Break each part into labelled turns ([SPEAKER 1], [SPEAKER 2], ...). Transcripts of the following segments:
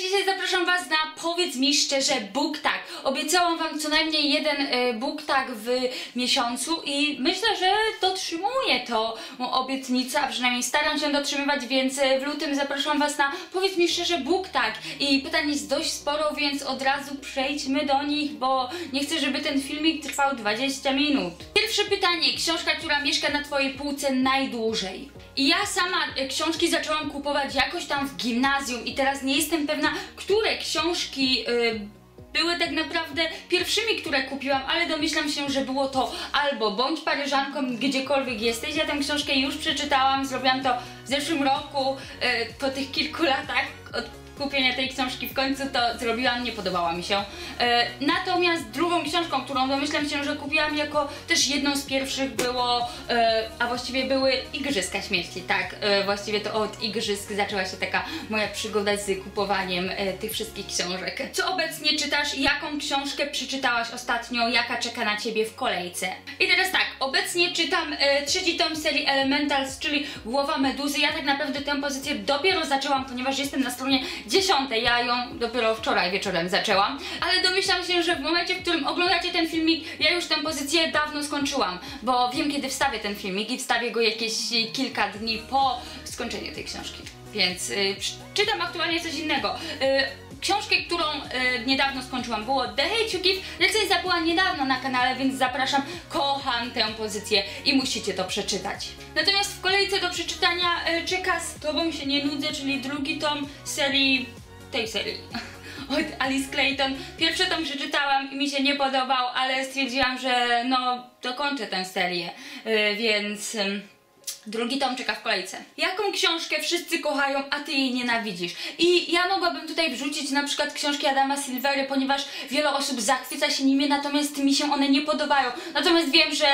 [SPEAKER 1] dzisiaj zapraszam Was na Powiedz mi szczerze BookTag. Obiecałam Wam co najmniej jeden y, BookTag w miesiącu i myślę, że dotrzymuję to obietnicę, a przynajmniej staram się dotrzymywać, więc y, w lutym zapraszam Was na Powiedz mi szczerze BookTag. I pytań jest dość sporo, więc od razu przejdźmy do nich, bo nie chcę, żeby ten filmik trwał 20 minut. Pierwsze pytanie, książka, która mieszka na Twojej półce najdłużej. I ja sama e, książki zaczęłam kupować jakoś tam w gimnazjum i teraz nie jestem pewna, które książki y, były tak naprawdę pierwszymi, które kupiłam, ale domyślam się, że było to albo Bądź Paryżanką, gdziekolwiek jesteś. Ja tę książkę już przeczytałam, zrobiłam to w zeszłym roku, y, po tych kilku latach od kupienia tej książki w końcu to zrobiłam, nie podobała mi się. E, natomiast drugą książką, którą domyślam się, że kupiłam jako też jedną z pierwszych było, e, a właściwie były Igrzyska Śmierci, tak, e, właściwie to od Igrzysk zaczęła się taka moja przygoda z kupowaniem tych wszystkich książek. Co obecnie czytasz? Jaką książkę przeczytałaś ostatnio? Jaka czeka na Ciebie w kolejce? I teraz tak, obecnie czytam trzeci tom serii Elementals, czyli Głowa Meduzy. Ja tak naprawdę tę pozycję dopiero zaczęłam, ponieważ jestem na stronie 10. Ja ją dopiero wczoraj wieczorem zaczęłam, ale domyślam się, że w momencie, w którym oglądacie ten filmik, ja już tę pozycję dawno skończyłam, bo wiem kiedy wstawię ten filmik i wstawię go jakieś kilka dni po skończeniu tej książki. Więc y, czytam aktualnie coś innego. Y, książkę, którą y, niedawno skończyłam, było The Hate You Give. Recenzja była niedawno na kanale, więc zapraszam. Kocham tę pozycję i musicie to przeczytać. Natomiast w kolejce do przeczytania y, czeka Z Tobą się nie nudzę, czyli drugi tom serii... tej serii. Od Alice Clayton. Pierwszy tom przeczytałam i mi się nie podobał, ale stwierdziłam, że no dokończę tę serię, y, więc... Y, Drugi tom czeka w kolejce. Jaką książkę wszyscy kochają, a ty jej nienawidzisz? I ja mogłabym tutaj wrzucić na przykład książki Adama Silvery, ponieważ wiele osób zachwyca się nimi, natomiast mi się one nie podobają. Natomiast wiem, że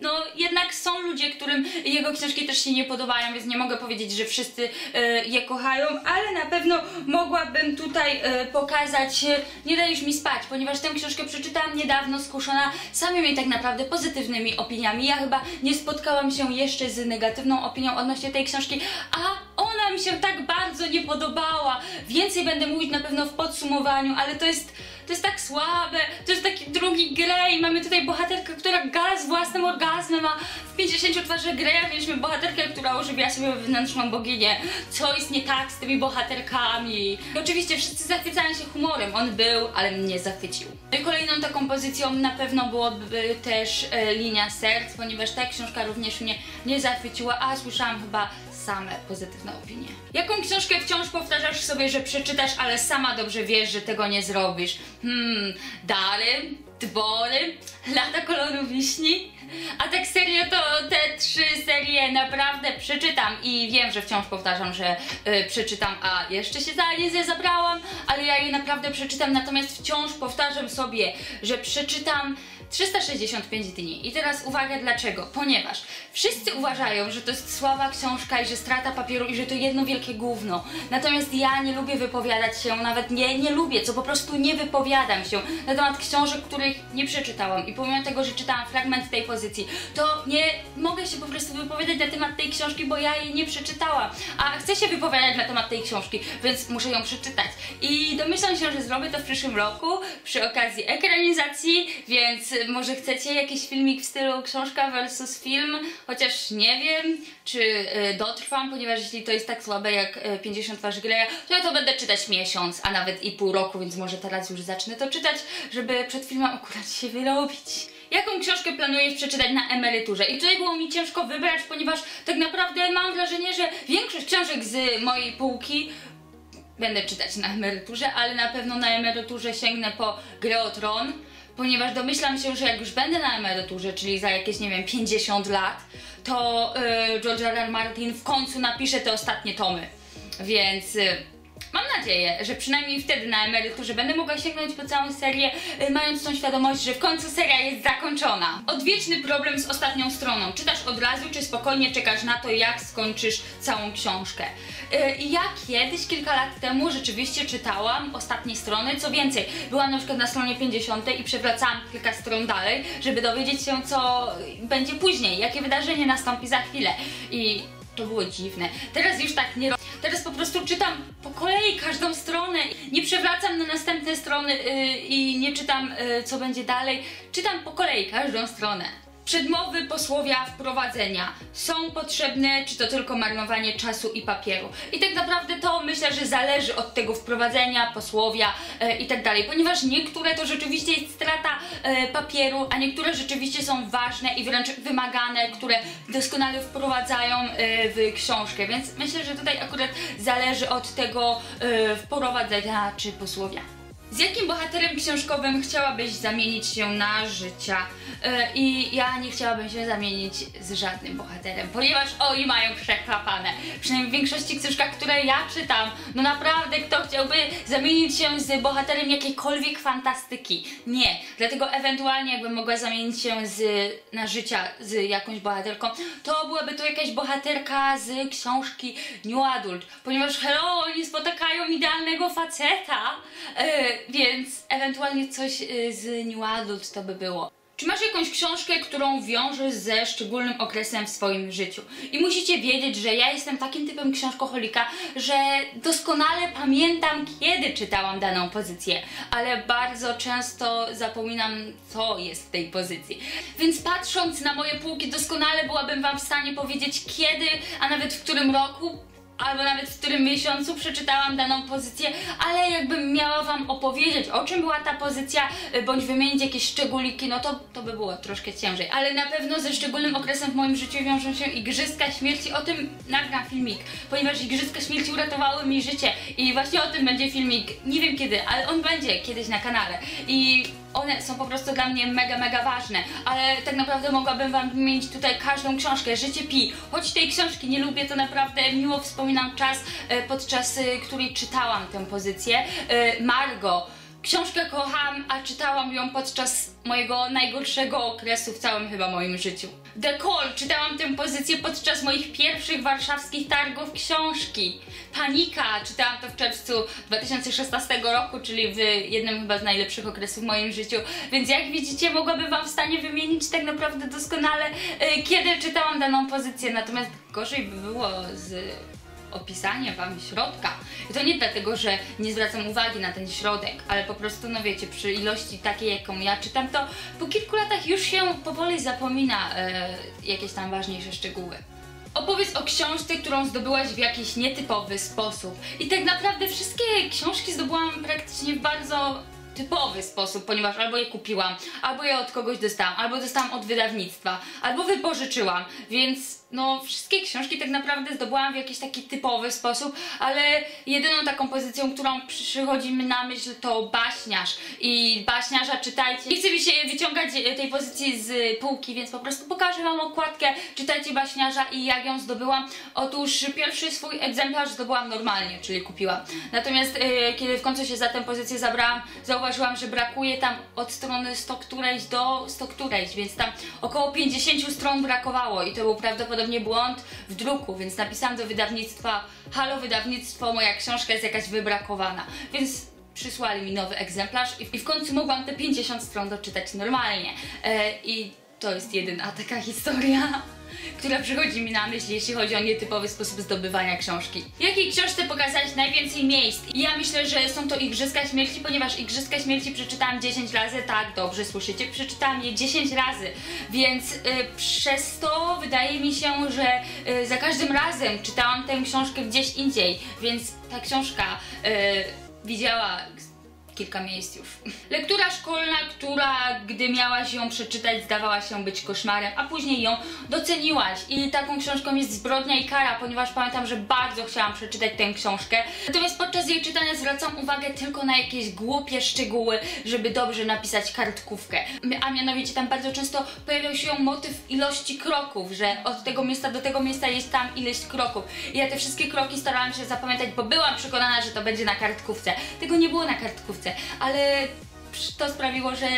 [SPEAKER 1] no jednak są ludzie, którym jego książki też się nie podobają, więc nie mogę powiedzieć, że wszyscy e, je kochają, ale na pewno mogłabym tutaj e, pokazać e, Nie dajesz mi spać, ponieważ tę książkę przeczytałam niedawno, skuszona samymi tak naprawdę pozytywnymi opiniami. Ja chyba nie spotkałam się jeszcze z negatywną opinią odnośnie tej książki, a ona mi się tak bardzo nie podobała. Więcej będę mówić na pewno w podsumowaniu, ale to jest to jest tak słabe, to jest taki drugi Grey, mamy tutaj bohaterkę, która gala z własnym orgazmem, a w 50 twarzy Greya mieliśmy bohaterkę, która ożywia sobie wewnętrzną boginię. Co jest nie tak z tymi bohaterkami? I oczywiście wszyscy zachwycają się humorem, on był, ale mnie zachwycił. No i kolejną taką pozycją na pewno byłoby też e, Linia Serc, ponieważ ta książka również mnie nie zachwyciła, a słyszałam chyba same pozytywne opinie. Jaką książkę wciąż powtarzasz sobie, że przeczytasz, ale sama dobrze wiesz, że tego nie zrobisz? Hmm, Dary, Dwory, Lata koloru wiśni? A tak serio to te trzy serie naprawdę przeczytam i wiem, że wciąż powtarzam, że y, przeczytam, a jeszcze się za nie zabrałam, ale ja je naprawdę przeczytam, natomiast wciąż powtarzam sobie, że przeczytam 365 dni. I teraz uwaga dlaczego? Ponieważ wszyscy uważają, że to jest słaba książka i że strata papieru i że to jedno wielkie gówno. Natomiast ja nie lubię wypowiadać się, nawet nie, nie lubię, co po prostu nie wypowiadam się na temat książek, których nie przeczytałam. I pomimo tego, że czytałam fragment tej pozycji, to nie mogę się po prostu wypowiadać na temat tej książki, bo ja jej nie przeczytałam. A chcę się wypowiadać na temat tej książki, więc muszę ją przeczytać. I domyślam się, że zrobię to w przyszłym roku przy okazji ekranizacji, więc może chcecie jakiś filmik w stylu książka versus film, chociaż nie wiem, czy y, dotrwam, ponieważ jeśli to jest tak słabe jak y, 50 twarzy Greya, to ja to będę czytać miesiąc, a nawet i pół roku, więc może teraz już zacznę to czytać, żeby przed filmem akurat się wyrobić. Jaką książkę planujesz przeczytać na emeryturze? I tutaj było mi ciężko wybrać, ponieważ tak naprawdę mam wrażenie, że większość książek z mojej półki będę czytać na emeryturze, ale na pewno na emeryturze sięgnę po Grę o Tron, ponieważ domyślam się, że jak już będę na emeryturze, czyli za jakieś, nie wiem, 50 lat, to yy, George R. R. Martin w końcu napisze te ostatnie tomy. Więc... Mam nadzieję, że przynajmniej wtedy na emeryturze będę mogła sięgnąć po całą serię, yy, mając tą świadomość, że w końcu seria jest zakończona. Odwieczny problem z ostatnią stroną. Czytasz od razu, czy spokojnie czekasz na to, jak skończysz całą książkę? I ja kiedyś, kilka lat temu, rzeczywiście czytałam ostatnie strony. Co więcej, byłam na przykład na stronie 50 i przewracałam kilka stron dalej, żeby dowiedzieć się, co będzie później, jakie wydarzenie nastąpi za chwilę. I to było dziwne. Teraz już tak nie teraz po prostu czytam po kolei każdą stronę. Nie przewracam na następne strony yy, i nie czytam, yy, co będzie dalej. Czytam po kolei każdą stronę. Przedmowy, posłowia, wprowadzenia są potrzebne, czy to tylko marnowanie czasu i papieru. I tak naprawdę to myślę, że zależy od tego wprowadzenia, posłowia e, i tak dalej, ponieważ niektóre to rzeczywiście jest strata e, papieru, a niektóre rzeczywiście są ważne i wręcz wymagane, które doskonale wprowadzają e, w książkę, więc myślę, że tutaj akurat zależy od tego e, wprowadzenia czy posłowia. Z jakim bohaterem książkowym chciałabyś zamienić się na życia? E, I ja nie chciałabym się zamienić z żadnym bohaterem, ponieważ oni mają przeklapane. Przynajmniej w większości książkach, które ja czytam, no naprawdę kto chciałby zamienić się z bohaterem jakiejkolwiek fantastyki? Nie. Dlatego ewentualnie jakbym mogła zamienić się z, na życia z jakąś bohaterką, to byłaby to jakaś bohaterka z książki New Adult, ponieważ hello, oni spotykają idealnego faceta. E, więc ewentualnie coś y, z New Adult to by było. Czy masz jakąś książkę, którą wiążesz ze szczególnym okresem w swoim życiu? I musicie wiedzieć, że ja jestem takim typem książkoholika, że doskonale pamiętam, kiedy czytałam daną pozycję, ale bardzo często zapominam, co jest w tej pozycji. Więc patrząc na moje półki, doskonale byłabym Wam w stanie powiedzieć, kiedy, a nawet w którym roku albo nawet w którym miesiącu przeczytałam daną pozycję, ale jakbym miała Wam opowiedzieć, o czym była ta pozycja, y, bądź wymienić jakieś szczególiki, no to, to by było troszkę ciężej. Ale na pewno ze szczególnym okresem w moim życiu wiążą się Igrzyska Śmierci, o tym nagram filmik, ponieważ Igrzyska Śmierci uratowały mi życie. I właśnie o tym będzie filmik, nie wiem kiedy, ale on będzie kiedyś na kanale. I one są po prostu dla mnie mega, mega ważne, ale tak naprawdę mogłabym Wam wymienić tutaj każdą książkę, Życie Pi. Choć tej książki nie lubię, to naprawdę miło wspominam czas, e, podczas e, której czytałam tę pozycję. E, Margo. Książkę kocham, a czytałam ją podczas mojego najgorszego okresu w całym chyba moim życiu. The Call. Czytałam tę pozycję podczas moich pierwszych warszawskich targów książki. Panika. Czytałam to w czerwcu 2016 roku, czyli w jednym chyba z najlepszych okresów w moim życiu. Więc jak widzicie, mogłabym Wam w stanie wymienić tak naprawdę doskonale, y, kiedy czytałam daną pozycję. Natomiast gorzej by było z opisanie Wam środka. I to nie dlatego, że nie zwracam uwagi na ten środek, ale po prostu, no wiecie, przy ilości takiej, jaką ja czytam, to po kilku latach już się powoli zapomina e, jakieś tam ważniejsze szczegóły. Opowiedz o książce, którą zdobyłaś w jakiś nietypowy sposób. I tak naprawdę wszystkie książki zdobyłam praktycznie w bardzo typowy sposób, ponieważ albo je kupiłam, albo je od kogoś dostałam, albo dostałam od wydawnictwa, albo wypożyczyłam, więc no wszystkie książki tak naprawdę zdobyłam w jakiś taki typowy sposób, ale jedyną taką pozycją, którą przychodzi mi na myśl to baśniarz i baśniarza czytajcie. Nie chcę mi się wyciągać e, tej pozycji z półki, więc po prostu pokażę Wam okładkę, czytajcie baśniarza i jak ją zdobyłam. Otóż pierwszy swój egzemplarz zdobyłam normalnie, czyli kupiłam. Natomiast yy, kiedy w końcu się za tę pozycję zabrałam, zauważyłam, że brakuje tam od strony 100 którejś do 100 którejś, więc tam około 50 stron brakowało i to był prawdopodobnie prawdopodobnie błąd w druku, więc napisałam do wydawnictwa Halo wydawnictwo, moja książka jest jakaś wybrakowana, więc przysłali mi nowy egzemplarz i w końcu mogłam te 50 stron doczytać normalnie. E, i to jest jedyna taka historia która przychodzi mi na myśl, jeśli chodzi o nietypowy sposób zdobywania książki. Jakiej książce pokazać najwięcej miejsc? Ja myślę, że są to Igrzyska Śmierci, ponieważ Igrzyska Śmierci przeczytałam 10 razy, tak, dobrze słyszycie, przeczytałam je 10 razy, więc y, przez to wydaje mi się, że y, za każdym razem czytałam tę książkę gdzieś indziej, więc ta książka y, widziała kilka miejsc już. Lektura szkolna, która gdy miałaś ją przeczytać zdawała się być koszmarem, a później ją doceniłaś i taką książką jest Zbrodnia i Kara, ponieważ pamiętam, że bardzo chciałam przeczytać tę książkę. Natomiast podczas jej czytania zwracam uwagę tylko na jakieś głupie szczegóły, żeby dobrze napisać kartkówkę. A mianowicie tam bardzo często pojawiał się motyw ilości kroków, że od tego miejsca do tego miejsca jest tam ileś kroków. I ja te wszystkie kroki starałam się zapamiętać, bo byłam przekonana, że to będzie na kartkówce. Tego nie było na kartkówce ale to sprawiło, że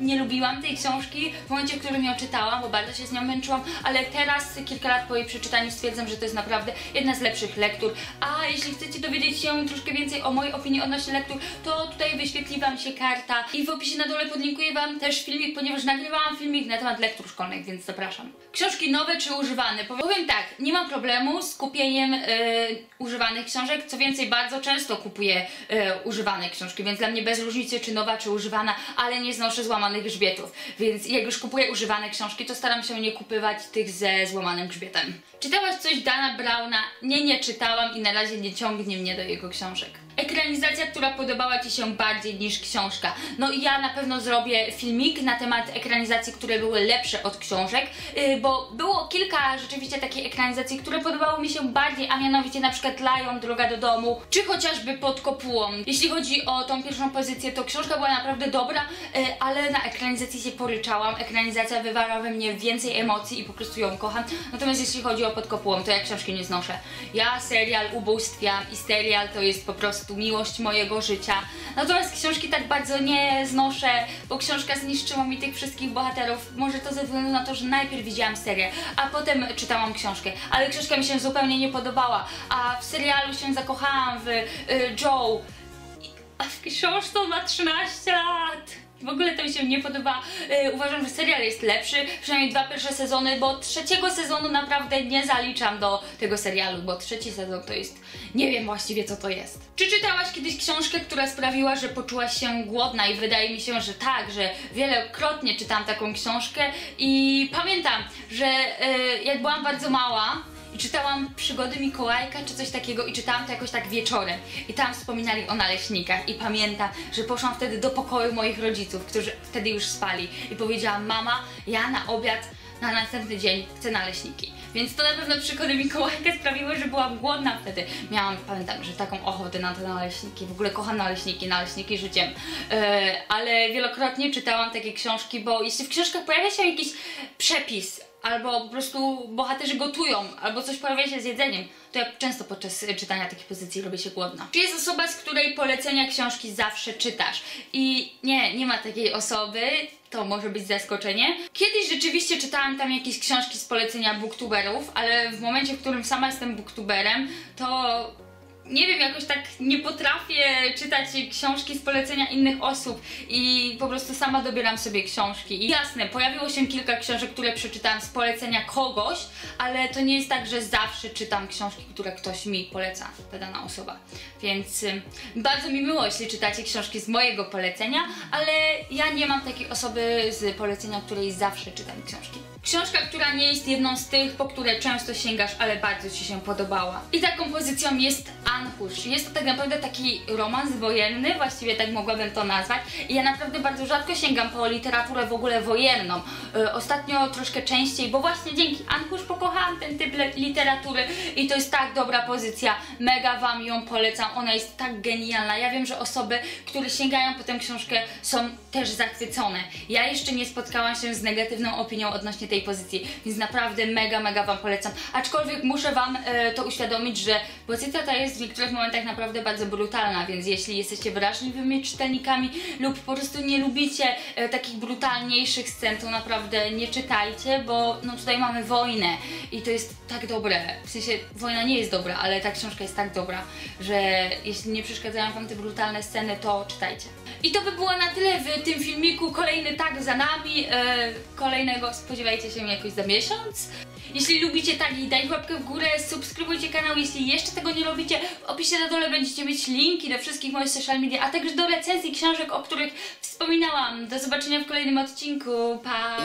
[SPEAKER 1] nie lubiłam tej książki w momencie, w którym ją czytałam, bo bardzo się z nią męczyłam, ale teraz, kilka lat po jej przeczytaniu, stwierdzam, że to jest naprawdę jedna z lepszych lektur. A jeśli chcecie dowiedzieć się troszkę więcej o mojej opinii odnośnie lektur, to tutaj wyświetli Wam się karta i w opisie na dole podlinkuję Wam też filmik, ponieważ nagrywałam filmik na temat lektur szkolnych, więc zapraszam. Książki nowe czy używane? Powiem tak, nie mam problemu z kupieniem yy, używanych książek, co więcej, bardzo często kupuję yy, używane książki, więc dla mnie bez różnicy czy nowa, czy używana, ale nie znoszę złamanych grzbietów, więc jak już kupuję używane książki, to staram się nie kupywać tych ze złamanym grzbietem. Czytałaś coś Dana Browna? Nie, nie czytałam i na razie nie ciągnie mnie do jego książek. Ekranizacja, która podobała Ci się bardziej niż książka. No i ja na pewno zrobię filmik na temat ekranizacji, które były lepsze od książek, yy, bo było kilka rzeczywiście takich ekranizacji, które podobały mi się bardziej, a mianowicie na przykład Lion, Droga do domu, czy chociażby Pod kopułą. Jeśli chodzi o tą pierwszą pozycję, to książka była naprawdę dobra, yy, ale na ekranizacji się poryczałam. Ekranizacja wywara we mnie więcej emocji i po prostu ją kocham. Natomiast jeśli chodzi o Pod kopułą, to ja książki nie znoszę. Ja serial ubóstwiam i serial to jest po prostu miłość mojego życia. Natomiast książki tak bardzo nie znoszę, bo książka zniszczyła mi tych wszystkich bohaterów. Może to ze względu na to, że najpierw widziałam serię, a potem czytałam książkę. Ale książka mi się zupełnie nie podobała, a w serialu się zakochałam w y, Joe. A w książce ma 13 lat. W ogóle to mi się nie podoba. Yy, uważam, że serial jest lepszy, przynajmniej dwa pierwsze sezony, bo trzeciego sezonu naprawdę nie zaliczam do tego serialu, bo trzeci sezon to jest. Nie wiem właściwie co to jest. Czy czytałaś kiedyś książkę, która sprawiła, że poczułaś się głodna? I wydaje mi się, że tak, że wielokrotnie czytałam taką książkę i pamiętam, że yy, jak byłam bardzo mała, i czytałam przygody Mikołajka czy coś takiego i czytałam to jakoś tak wieczorem i tam wspominali o naleśnikach i pamiętam, że poszłam wtedy do pokoju moich rodziców, którzy wtedy już spali i powiedziałam mama, ja na obiad na następny dzień chcę naleśniki. Więc to na pewno przygody Mikołajka sprawiły, że byłam głodna wtedy. Miałam, pamiętam, że taką ochotę na te naleśniki. W ogóle kocham naleśniki, naleśniki życiem. Yy, ale wielokrotnie czytałam takie książki, bo jeśli w książkach pojawia się jakiś przepis albo po prostu bohaterzy gotują, albo coś pojawia się z jedzeniem, to ja często podczas czytania takich pozycji robię się głodna. Czy jest osoba, z której polecenia książki zawsze czytasz? I nie, nie ma takiej osoby, to może być zaskoczenie. Kiedyś rzeczywiście czytałam tam jakieś książki z polecenia booktuberów, ale w momencie, w którym sama jestem booktuberem, to nie wiem, jakoś tak nie potrafię czytać książki z polecenia innych osób i po prostu sama dobieram sobie książki. I jasne, pojawiło się kilka książek, które przeczytałam z polecenia kogoś, ale to nie jest tak, że zawsze czytam książki, które ktoś mi poleca, ta dana osoba. Więc y, bardzo mi miło, jeśli czytacie książki z mojego polecenia, ale ja nie mam takiej osoby z polecenia, której zawsze czytam książki. Książka, która nie jest jedną z tych, po które często sięgasz, ale bardzo Ci się podobała. I taką pozycją jest Anhusz. Jest to tak naprawdę taki romans wojenny, właściwie tak mogłabym to nazwać. I ja naprawdę bardzo rzadko sięgam po literaturę w ogóle wojenną. Yy, ostatnio troszkę częściej, bo właśnie dzięki Anhusz pokochałam ten typ literatury i to jest tak dobra pozycja. Mega Wam ją polecam. Ona jest tak genialna. Ja wiem, że osoby, które sięgają po tę książkę są też zachwycone. Ja jeszcze nie spotkałam się z negatywną opinią odnośnie tej pozycji, więc naprawdę mega, mega Wam polecam. Aczkolwiek muszę Wam e, to uświadomić, że pozycja ta jest w niektórych momentach naprawdę bardzo brutalna, więc jeśli jesteście wrażliwymi czytelnikami lub po prostu nie lubicie e, takich brutalniejszych scen, to naprawdę nie czytajcie, bo no tutaj mamy wojnę i to jest tak dobre. W sensie wojna nie jest dobra, ale ta książka jest tak dobra, że jeśli nie przeszkadzają Wam te brutalne sceny, to czytajcie. I to by było na tyle w tym filmiku. Kolejny tag za nami. E, kolejnego spodziewajcie się jakoś za miesiąc. Jeśli lubicie tagi, dajcie łapkę w górę, subskrybujcie kanał, jeśli jeszcze tego nie robicie. W opisie na dole będziecie mieć linki do wszystkich moich social media, a także do recenzji książek, o których wspominałam. Do zobaczenia w kolejnym odcinku. Pa!